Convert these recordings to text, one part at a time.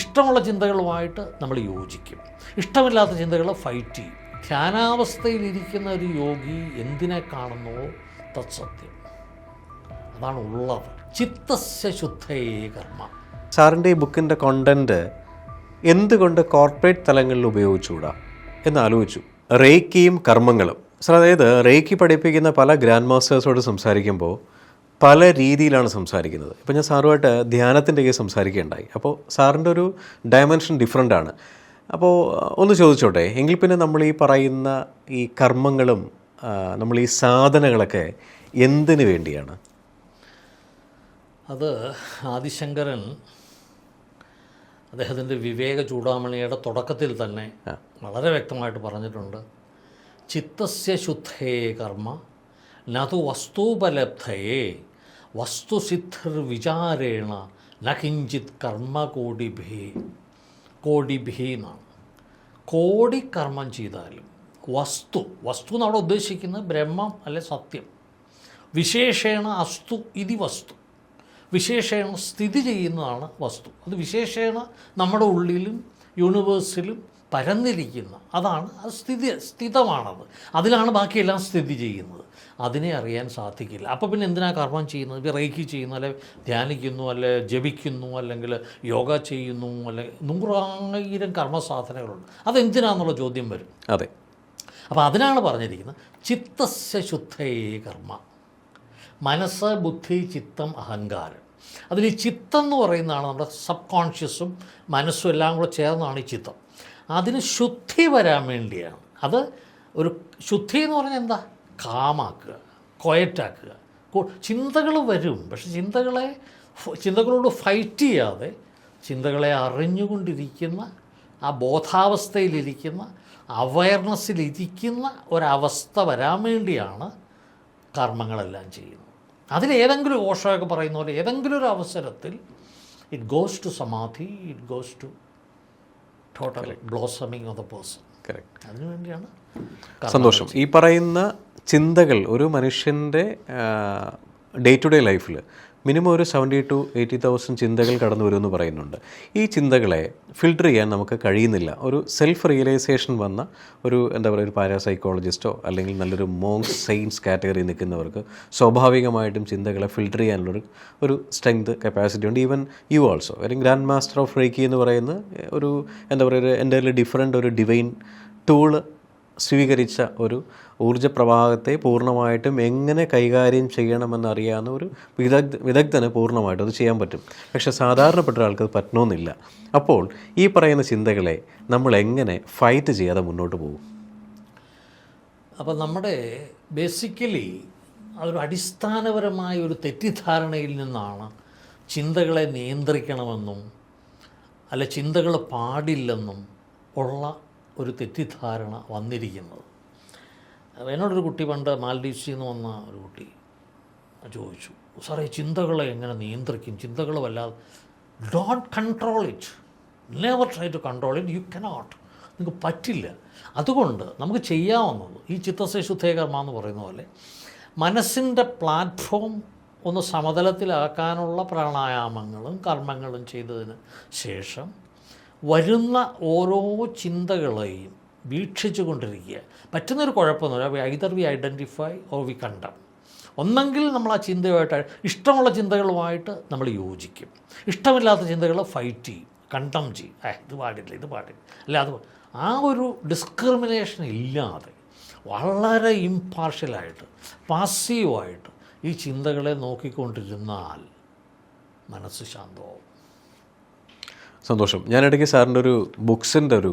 ഇഷ്ടമുള്ള ചിന്തകളുമായിട്ട് നമ്മൾ യോജിക്കും. ഇഷ്ടമില്ലാത്ത ചിന്തകൾ ഫൈറ്റ് ചെയ്യും. ധ്യാനാവസ്ഥയിലിരിക്കുന്ന ഒരു യോഗി എന്തിനെ കാണുന്നുവോ തത്സത്യം. അതാണ് ഉള്ളത്. ചിത്തസ്യ ശുദ്ധയേ കർമ്മ. സാറിന്റെ ഈ ബുക്കിന്റെ കോണ്ടന്റ് എന്തുകൊണ്ട് കോർപ്പറേറ്റ് തലങ്ങളിൽ ഉപയോഗിച്ചുകൂടാ? എന്ന് ആലോചിച്ചു. റേക്കിയും കർമ്മങ്ങളും. സാർ അതായത് റേക്കി പഠിപ്പിക്കുന്ന പല ഗ്രാൻഡ് മാസ്റ്റേഴ്സോട് സംസാരിക്കുമ്പോൾ പല രീതിയിലാണ് സംസാരിക്കുന്നത്. ഇപ്പോൾ ഞാൻ സാറുമായിട്ട് ധ്യാനത്തിന്റെ കേസ് സംസാരിക്കുകയുണ്ടായി. അപ്പോൾ സാറിന്റെ ഒരു ഡയമെൻഷൻ ഡിഫറെന്റ് ആണ്. അപ്പോൾ ഒന്ന് ചോദിച്ചോട്ടെ എങ്കിൽ പിന്നെ നമ്മൾ ഈ പറയുന്ന ഈ കർമ്മങ്ങളും നമ്മൾ ഈ സാധനങ്ങളൊക്കെ എന്തിനു വേണ്ടിയാണ്? അത് ആദിശങ്കരൻ അദ്ദേഹത്തിന്റെ വിവേക ചൂടാമണിയുടെ തുടക്കത്തിൽ തന്നെ വളരെ വ്യക്തമായിട്ട് പറഞ്ഞിട്ടുണ്ട്. ചിത്തസ്യ ശുദ്ധേ കർമ്മ നതു വസ്തുപലബ്ധയേ വസ്തുസിദ്ധിർ വിചാരേണ ന കിഞ്ചിത് കർമ്മ കോടിഭി കോടിഭി എന്നാണ് കോടി കർമ്മം ചെയ്താലും വസ്തു വസ്തു എന്നവിടെ ഉദ്ദേശിക്കുന്നത് ബ്രഹ്മം അല്ലെ സത്യം. വിശേഷേണ അസ്തു ഇതി വസ്തു. വിശേഷേണ സ്ഥിതി ചെയ്യുന്നതാണ് വസ്തു. അത് വിശേഷേണ നമ്മുടെ ഉള്ളിലും യൂണിവേഴ്സിലും പരന്നിരിക്കുന്ന. അതാണ് അത് സ്ഥിതി സ്ഥിതമാണത്. അതിലാണ് ബാക്കിയെല്ലാം സ്ഥിതി ചെയ്യുന്നത്. അതിനെ അറിയാൻ സാധിക്കില്ല. അപ്പോൾ പിന്നെ എന്തിനാ കർമ്മം ചെയ്യുന്നത്? റേക്കി ചെയ്യുന്നു അല്ലെ ധ്യാനിക്കുന്നു അല്ലെ ജപിക്കുന്നു അല്ലെങ്കിൽ യോഗ ചെയ്യുന്നു അല്ലെ നൂറായിരം കർമ്മസാധനകളുണ്ട്. അതെന്തിനാന്നുള്ള ചോദ്യം വരും? അതെ. അപ്പോൾ അതിനാണ് പറഞ്ഞിരിക്കുന്നത് ചിത്തസ്യ ശുദ്ധയേ കർമ്മ. മനസ്സ് ബുദ്ധി ചിത്തം അഹങ്കാരം. അതിൽ ഈ ചിത്തം എന്ന് പറയുന്നതാണ് നമ്മുടെ സബ് കോൺഷ്യസും മനസ്സും എല്ലാം കൂടെ ചേർന്നാണ് ഈ ചിത്തം. അതിന് ശുദ്ധി വരാൻ വേണ്ടിയാണ്. അത് ഒരു ശുദ്ധി എന്ന് പറഞ്ഞാൽ എന്താ? കാമാക്കുക കൊയറ്റാക്കുക. ചിന്തകൾ വരും പക്ഷെ ചിന്തകളെ ചിന്തകളോട് ഫൈറ്റ് ചെയ്യാതെ ചിന്തകളെ അറിഞ്ഞുകൊണ്ടിരിക്കുന്ന ആ ബോധാവസ്ഥയിലിരിക്കുന്ന അവയർനെസ്സിലിരിക്കുന്ന ഒരവസ്ഥ വരാൻ വേണ്ടിയാണ് കർമ്മങ്ങളെല്ലാം ചെയ്യുന്നത്. അതിലേതെങ്കിലും ഓഷമൊക്കെ പറയുന്ന പോലെ ഏതെങ്കിലും ഒരു അവസരത്തിൽ it goes to samadhi it goes to total blossoming of the person correct അതിനുവേണ്ടിയാണ് സന്തോഷം. ഈ പറയുന്ന ചിന്തകൾ ഒരു മനുഷ്യന്റെ ഡേ ടു ഡേ ലൈഫിൽ മിനിമം ഒരു സെവന്റി ടു എയ്റ്റി തൗസൻഡ് ചിന്തകൾ കടന്നു വരുമെന്ന് പറയുന്നുണ്ട്. ഈ ചിന്തകളെ ഫിൽട്ടർ ചെയ്യാൻ നമുക്ക് കഴിയുന്നില്ല. ഒരു സെൽഫ് റിയലൈസേഷൻ വന്ന ഒരു എന്താ പറയുക ഒരു പാരാസൈക്കോളജിസ്റ്റോ അല്ലെങ്കിൽ നല്ലൊരു മോങ്സ് സെയിൻസ് കാറ്റഗറി നിൽക്കുന്നവർക്ക് സ്വാഭാവികമായിട്ടും ചിന്തകളെ ഫിൽട്ടർ ചെയ്യാനുള്ളൊരു ഒരു സ്ട്രെങ്ത് കപ്പാസിറ്റി ഉണ്ട്. ഈവൻ യു ഓൾസോ അല്ലെങ്കിൽ ഗ്രാൻഡ് മാസ്റ്റർ ഓഫ് റേക്കി എന്ന് പറയുന്ന ഒരു എന്താ പറയുക ഒരു എന്റെ ഡിഫറെന്റ് ഒരു ഡിവൈൻ ടൂൾ സ്വീകരിച്ച ഒരു ഊർജപ്രവാഹത്തെ പൂർണമായിട്ടും എങ്ങനെ കൈകാര്യം ചെയ്യണമെന്നറിയാവുന്ന ഒരു വിദഗ്ധ വിദഗ്ധന് പൂർണമായിട്ടും അത് ചെയ്യാൻ പറ്റും. പക്ഷെ സാധാരണപ്പെട്ട ഒരാൾക്ക് അത് പറ്റണമെന്നില്ല. അപ്പോൾ ഈ പറയുന്ന ചിന്തകളെ നമ്മൾ എങ്ങനെ ഫൈറ്റ് ചെയ്യാതെ മുന്നോട്ട് പോകും? അപ്പോൾ നമ്മുടെ ബേസിക്കലി അതൊരു അടിസ്ഥാനപരമായ ഒരു തെറ്റിദ്ധാരണയിൽ നിന്നാണ് ചിന്തകളെ നിയന്ത്രിക്കണമെന്നും അല്ല ചിന്തകൾ പാടില്ലെന്നും ഉള്ള ഒരു തെറ്റിദ്ധാരണ വന്നിരിക്കുന്നത്. എന്നോടൊരു കുട്ടി പണ്ട് മാൽഡീവ്സിൽ നിന്ന് വന്ന ഒരു കുട്ടി ചോദിച്ചു സാറേ ചിന്തകളെ എങ്ങനെ നിയന്ത്രിക്കും? ചിന്തകൾ വല്ലാതെ don't control it never try to control it you cannot നിങ്ങൾക്ക് പറ്റില്ല. അതുകൊണ്ട് നമുക്ക് ചെയ്യാവുന്നത് ഈ ചിത്തശേഷുദ്ധേകർമ്മ എന്ന് പറയുന്ന പോലെ മനസ്സിന്റെ പ്ലാറ്റ്ഫോം ഒന്ന് സമതലത്തിലാക്കാനുള്ള പ്രാണായാമങ്ങളും കർമ്മങ്ങളും ചെയ്തതിന് ശേഷം വരുന്ന ഓരോ ചിന്തകളെയും വീക്ഷിച്ചു കൊണ്ടിരിക്കുക പറ്റുന്നൊരു കുഴപ്പമൊന്നുമില്ല. Either we identify or we condemn ഒന്നെങ്കിൽ നമ്മൾ ആ ചിന്തയുമായിട്ട് ഇഷ്ടമുള്ള ചിന്തകളുമായിട്ട് നമ്മൾ യോജിക്കും. ഇഷ്ടമില്ലാത്ത ചിന്തകൾ ഫൈറ്റ് ചെയ്യും. കണ്ടം ചെയ്യും. ഏ ഇത് പാടില്ല ഇത് പാടില്ല. അല്ല അത് ആ ഒരു ഡിസ്ക്രിമിനേഷൻ ഇല്ലാതെ വളരെ ഇമ്പാർഷ്യലായിട്ട് പാസീവായിട്ട് ഈ ചിന്തകളെ നോക്കിക്കൊണ്ടിരുന്നാൽ മനസ്സ് ശാന്തമാവും. സന്തോഷം. ഞാൻ ഇടയ്ക്ക് സാറിന്റെ ഒരു ബുക്സിന്റെ ഒരു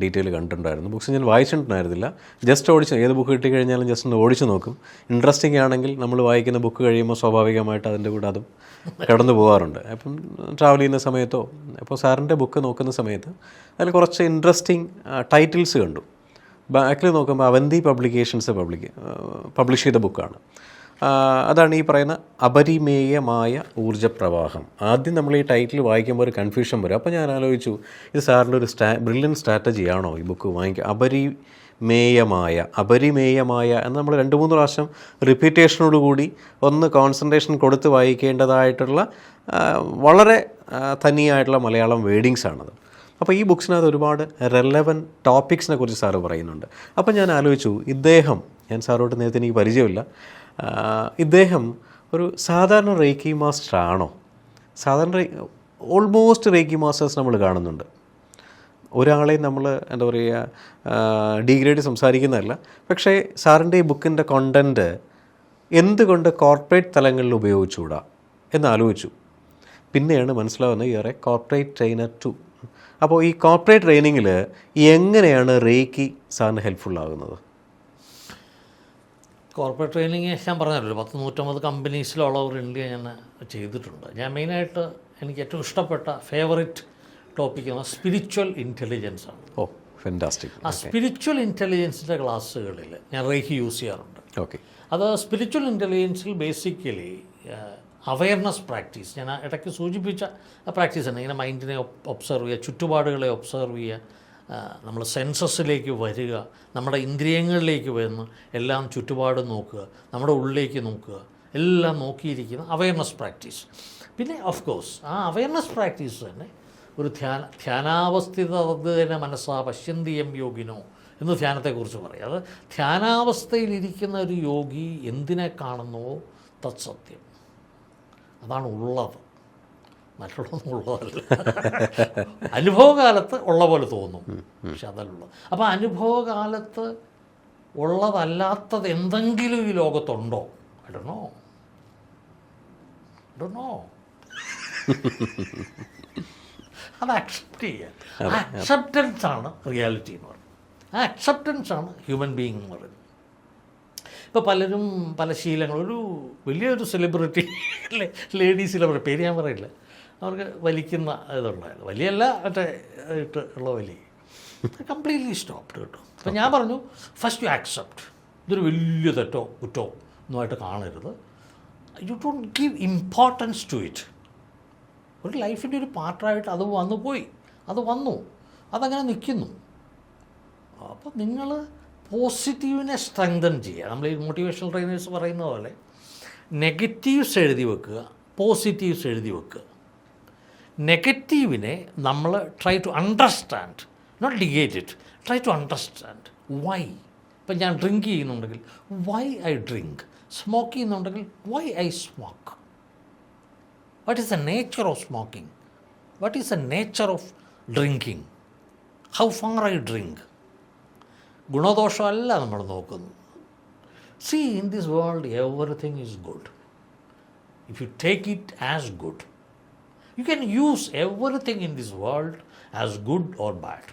ഡീറ്റെയിൽ കണ്ടിട്ടുണ്ടായിരുന്നു. ബുക്സ് ഞാൻ വായിച്ചിട്ടുണ്ടായിരുന്നില്ല. ജസ്റ്റ് ഓടിച്ച് ഏത് ബുക്ക് കിട്ടി കഴിഞ്ഞാലും ജസ്റ്റ് ഒന്ന് ഓടിച്ച് നോക്കും. ഇൻട്രസ്റ്റിംഗ് ആണെങ്കിൽ നമ്മൾ വായിക്കുന്ന ബുക്ക് കഴിയുമ്പോൾ സ്വാഭാവികമായിട്ട് അതിന്റെ കൂടെ അതും കടന്നു പോകാറുണ്ട്. അപ്പം ട്രാവൽ ചെയ്യുന്ന സമയത്തോ അപ്പോൾ സാറിന്റെ ബുക്ക് നോക്കുന്ന സമയത്ത് അതിൽ കുറച്ച് ഇൻട്രസ്റ്റിംഗ് ടൈറ്റിൽസ് കണ്ടു. ബാക്കിൽ നോക്കുമ്പോൾ അവന്തി പബ്ലിക്കേഷൻസ് പബ്ലിക് പബ്ലിഷ് ചെയ്ത ബുക്കാണ് അതാണ് ഈ പറയുന്ന അപരിമേയമായ ഊർജപ്രവാഹം ആദ്യം നമ്മൾ ഈ ടൈറ്റിൽ വായിക്കുമ്പോൾ ഒരു കൺഫ്യൂഷൻ വരും. അപ്പോൾ ഞാൻ ആലോചിച്ചു ഇത് സാറിന്റെ ഒരു സ്റ്റാ ബ്രില്യൻ സ്ട്രാറ്റജി ആണോ ഈ ബുക്ക് വാങ്ങിക്കുക അപരിമേയമായ അപരിമേയമായ എന്ന് നമ്മൾ രണ്ട് മൂന്ന് പ്രാവശ്യം റിപ്പീറ്റേഷനോട് കൂടി ഒന്ന് കോൺസെൻട്രേഷൻ കൊടുത്ത് വായിക്കേണ്ടതായിട്ടുള്ള വളരെ തനിയായിട്ടുള്ള മലയാളം വേഡിങ്സ് ആണത്. അപ്പോൾ ഈ ബുക്സിനകത്ത് ഒരുപാട് റെലവൻ ടോപ്പിക്സിനെ കുറിച്ച് സാറ് പറയുന്നുണ്ട്. അപ്പോൾ ഞാൻ ആലോചിച്ചു ഇദ്ദേഹം ഞാൻ സാറോട്ട് നേരത്തെ എനിക്ക് പരിചയമില്ല ഇദ്ദേഹം ഒരു സാധാരണ റേക്കി മാസ്റ്റർ ആണോ സാധാരണ ഓൾമോസ്റ്റ് റേക്കി മാസ്റ്റേഴ്സ് നമ്മൾ കാണുന്നുണ്ട്. ഒരാളെ നമ്മൾ എന്താ പറയുക ഡിഗ്രേഡ് സംസാരിക്കുന്നതല്ല. പക്ഷേ സാറിന്റെ ഈ ബുക്കിന്റെ കോണ്ടന്റ് എന്തുകൊണ്ട് കോർപ്പറേറ്റ് തലങ്ങളിൽ ഉപയോഗിച്ചുകൂടാ എന്ന് ആലോചിച്ചു പിന്നെയാണ് മനസ്സിലാവുന്നത് ഏറെ കോർപ്പറേറ്റ് ട്രെയിനർ ടു അപ്പോൾ ഈ കോർപ്പറേറ്റ് ട്രെയിനിങ്ങിൽ എങ്ങനെയാണ് റേക്കി സാറിന് ഹെൽപ്ഫുൾ ആകുന്നത്? കോർപ്പറേറ്റ് ട്രെയിനിങ് ഞാൻ പറഞ്ഞല്ലോ പത്ത് നൂറ്റമ്പത് കമ്പനീസിലുള്ളവർ ഇന്ത്യ ഞാൻ ചെയ്തിട്ടുണ്ട്. ഞാൻ മെയിനായിട്ട് എനിക്ക് ഏറ്റവും ഇഷ്ടപ്പെട്ട ഫേവറേറ്റ് ടോപ്പിക് എന്ന് സ്പിരിച്വൽ ഇന്റലിജൻസ് ആണ്. ഓ ഫെന്റാസ്റ്റിക് ആ സ്പിരിച്വൽ ഇന്റലിജൻസിന്റെ ക്ലാസ്സുകളിൽ ഞാൻ റേഹി യൂസ് ചെയ്യാറുണ്ട്. ഓക്കെ അത് സ്പിരിച്വൽ ഇന്റലിജൻസിൽ ബേസിക്കലി അവയർനെസ് പ്രാക്ടീസ് ഞാൻ ഇടയ്ക്ക് സൂചിപ്പിച്ച പ്രാക്ടീസ് ആണ്. ഇങ്ങനെ മൈൻഡിനെ ഒബ്സർവ് ചെയ്യുക ചുറ്റുപാടുകളെ ഒബ്സർവ് ചെയ്യുക നമ്മൾ സെൻസസിലേക്ക് വരിക നമ്മുടെ ഇന്ദ്രിയങ്ങളിലേക്ക് വരുന്ന എല്ലാം ചുറ്റുപാട് നോക്കുക നമ്മുടെ ഉള്ളിലേക്ക് നോക്കുക എല്ലാം നോക്കിയിരിക്കുന്ന അവയർനെസ് പ്രാക്ടീസ് പിന്നെ ഓഫ് കോഴ്സ് ആ അവയർനെസ് പ്രാക്ടീസ് തന്നെ ഒരു ധ്യാന ധ്യാനാവസ്ഥിതന മനസ്സാ പശ്യന്തിയം യോഗിനോ എന്ന് ധ്യാനത്തെക്കുറിച്ച് പറയും. അത് ധ്യാനാവസ്ഥയിലിരിക്കുന്ന ഒരു യോഗി എന്തിനെ കാണുന്നുവോ? തത്സത്യം. അതാണ് ഉള്ളത്. മറ്റുള്ളതൊന്നും ഉള്ളതല്ല അനുഭവകാലത്ത് ഉള്ള പോലെ തോന്നും. പക്ഷെ അതല്ല അപ്പോൾ അനുഭവകാലത്ത് ഉള്ളതല്ലാത്തത് എന്തെങ്കിലും ഈ ലോകത്തുണ്ടോ? ഇടണോ ഇടണോ അത് അക്സെപ്റ്റ് ചെയ്യുക ആ അക്സെപ്റ്റൻസ് ആണ് റിയാലിറ്റി എന്ന് പറയുന്നത്. ആ അക്സെപ്റ്റൻസ് ആണ് ഹ്യൂമൻ ബീയിങ് എന്ന് പറയുന്നത്. ഇപ്പോൾ പലരും പല ശീലങ്ങൾ. ഒരു വലിയൊരു സെലിബ്രിറ്റി ലേഡീസിലെ പേര് ഞാൻ പറയില്ല. അവർക്ക് വലിക്കുന്ന ഇതുണ്ടായിരുന്നു. വലിയല്ല മറ്റേ ഇട്ട് ഉള്ള വലി. കംപ്ലീറ്റ്ലി സ്റ്റോപ്ഡ് കേട്ടോ. അപ്പം ഞാൻ പറഞ്ഞു ഫസ്റ്റ് യു ആക്സെപ്റ്റ് ഇതൊരു വലിയ തെറ്റോ കുറ്റോ ഒന്നുമായിട്ട് കാണരുത്. You don't give importance to it ഒരു ലൈഫിന്റെ ഒരു പാർട്ടായിട്ട് അത് വന്നു പോയി. അത് വന്നു. അതങ്ങനെ നിൽക്കുന്നു അപ്പോൾ നിങ്ങൾ പോസിറ്റീവിനെ സ്ട്രെങ്തൻ ചെയ്യുക. നമ്മൾ ഈ മോട്ടിവേഷണൽ ട്രെയിനേഴ്സ് പറയുന്ന പോലെ നെഗറ്റീവ്സ് എഴുതി വെക്കുക പോസിറ്റീവ്സ് എഴുതി വെക്കുക. നെഗറ്റീവിനെ നമ്മൾ try to understand not negate it try to understand why ഇപ്പം ഞാൻ ഡ്രിങ്ക് ചെയ്യുന്നുണ്ടെങ്കിൽ വൈ ഐ ഡ്രിങ്ക് സ്മോക്ക് ചെയ്യുന്നുണ്ടെങ്കിൽ why I smoke what is the nature of smoking what is the nature of drinking how far I drink ഗുണദോഷമല്ല നമ്മൾ നോക്കുന്നത്. See in this world everything is good if you take it as good you can use everything in this world as good or bad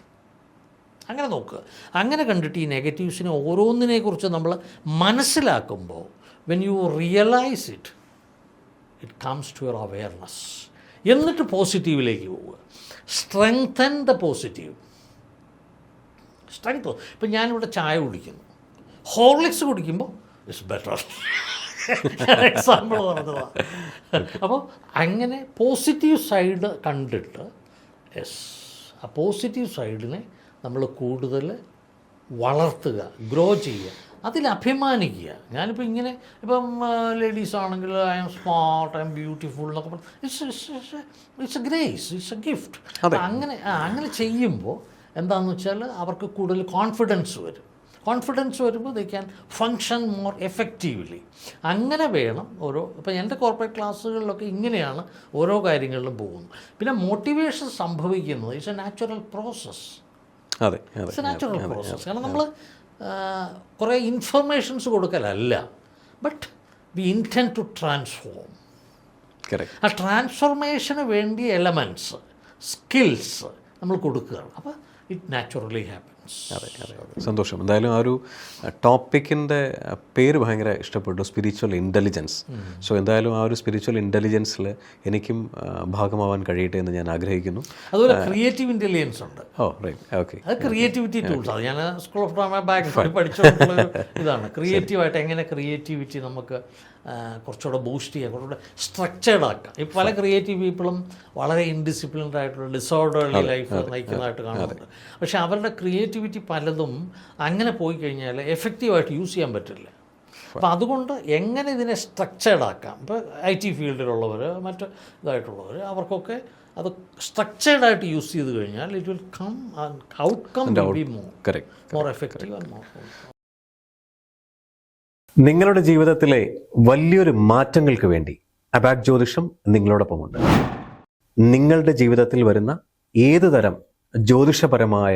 അങ്ങനെ നോക്കുക അങ്ങനെ കണ്ടിട്ട് ഈ നെഗറ്റീവ്സിനെ ഓരോന്നിനെക്കുറിച്ച് നമ്മൾ മനസ്സിലാക്കുമ്പോൾ when you realise it it comes to your awareness എന്നിട്ട് പോസിറ്റീവിലേക്ക് പോവുക. സ്ട്രെങ്തൻ ദ പോസിറ്റീവ് സ്ട്രെങ്ത് ഇപ്പം ഞാനിവിടെ ചായ കുടിക്കുന്നു. ഹോർലിക്സ് കുടിക്കുമ്പോൾ ഇറ്റ്സ് ബെറ്റർ എക്സാമ്പിൾ പറഞ്ഞതാണ് അപ്പോൾ അങ്ങനെ പോസിറ്റീവ് സൈഡ് കണ്ടിട്ട് യെസ് ആ പോസിറ്റീവ് സൈഡിനെ നമ്മൾ കൂടുതൽ വളർത്തുക ഗ്രോ ചെയ്യുക അതിൽ അഭിമാനിക്കുക. ഞാനിപ്പോൾ ഇങ്ങനെ ഇപ്പം ലേഡീസ് ആണെങ്കിൽ I'm smart I'm beautiful എന്നൊക്കെ പറഞ്ഞു it's it's a grace it's a gift അങ്ങനെ അങ്ങനെ ചെയ്യുമ്പോൾ എന്താണെന്ന് വെച്ചാൽ അവർക്ക് കൂടുതൽ കോൺഫിഡൻസ് വരും. കോൺഫിഡൻസ് വരുമ്പോൾ they can function more effectively അങ്ങനെ വേണം ഓരോ ഇപ്പം എന്റെ കോർപ്പറേറ്റ് ക്ലാസ്സുകളിലൊക്കെ ഇങ്ങനെയാണ് ഓരോ കാര്യങ്ങളിലും പോകുന്നത്. പിന്നെ മോട്ടിവേഷൻ സംഭവിക്കുന്നത് ഇറ്റ്സ് എ നാച്ചുറൽ പ്രോസസ്സ് അതെ ഇറ്റ്സ് എ നാച്ചുറൽ പ്രോസസ്സ് കാരണം നമ്മൾ കുറേ informations കൊടുക്കലല്ല. But we intend to transform ആ ട്രാൻസ്ഫോർമേഷന് വേണ്ടിയ എലമെന്റ്സ് സ്കിൽസ് നമ്മൾ കൊടുക്കുകയാണ്. അപ്പോൾ ഇറ്റ് നാച്ചുറലി ഹാപ്പൻസ് അതെ സന്തോഷം. എന്തായാലും ആ ഒരു ടോപ്പിക്കിന്റെ പേര് ഭയങ്കര ഇഷ്ടപ്പെട്ടു സ്പിരിച്വൽ ഇന്റലിജൻസ് സോ എന്തായാലും ആ ഒരു സ്പിരിച്വൽ ഇന്റലിജൻസിൽ എനിക്കും ഭാഗമാവാൻ കഴിയട്ടെ എന്ന് ഞാൻ ആഗ്രഹിക്കുന്നു. അതുപോലെ ക്രിയേറ്റീവ് ഇന്റലിജൻസ് ഉണ്ട്. ഓ റൈറ്റ് ഓക്കെ അത് ക്രിയേറ്റിവിറ്റി ടൂൾസ് അത് ഞാൻ സ്കൂൾ ഓഫ് ഡ്രാമ ബാക്ക് പഠിച്ചുകൊണ്ടുള്ള ഇതാണ്. ക്രിയേറ്റീവായിട്ട് എങ്ങനെ ക്രിയേറ്റിവിറ്റി നമുക്ക് കുറച്ചുകൂടെ ബൂസ്റ്റ് ചെയ്യാം കുറച്ചുകൂടെ സ്ട്രക്ചേർഡ് ആക്കാം. ഈ പല ക്രിയേറ്റീവ് പീപ്പിളും വളരെ ഇൻഡിസിപ്ലിൻഡ് ആയിട്ടുള്ള ഡിസോർഡർലി ലൈഫ് നയിക്കുന്നതായിട്ട് കാണുന്നുണ്ട്. പക്ഷേ അവരുടെ ക്രിയേറ്റീവ് ക്രിയേറ്റിവിറ്റി പലതും അങ്ങനെ പോയി കഴിഞ്ഞാൽ എഫക്റ്റീവായിട്ട് യൂസ് ചെയ്യാൻ പറ്റില്ല. അപ്പോൾ അതുകൊണ്ട് എങ്ങനെ ഇതിനെ സ്ട്രക്ചേർഡ് ആക്കാം? ഇപ്പോൾ ഐ ടി ഫീൽഡിലുള്ളവർ മറ്റ് ഇതായിട്ടുള്ളവർ അവർക്കൊക്കെ അത് സ്ട്രക്ചേർഡ് ആയിട്ട് യൂസ് ചെയ്ത് കഴിഞ്ഞാൽ it will come outcome be more correct more effective and more നിങ്ങളുടെ ജീവിതത്തിലെ വലിയൊരു മാറ്റങ്ങൾക്ക് വേണ്ടി അബാക് ജ്യോതിഷം നിങ്ങളോടൊപ്പമുണ്ട്. നിങ്ങളുടെ ജീവിതത്തിൽ വരുന്ന ഏത് തരം ജ്യോതിഷപരമായ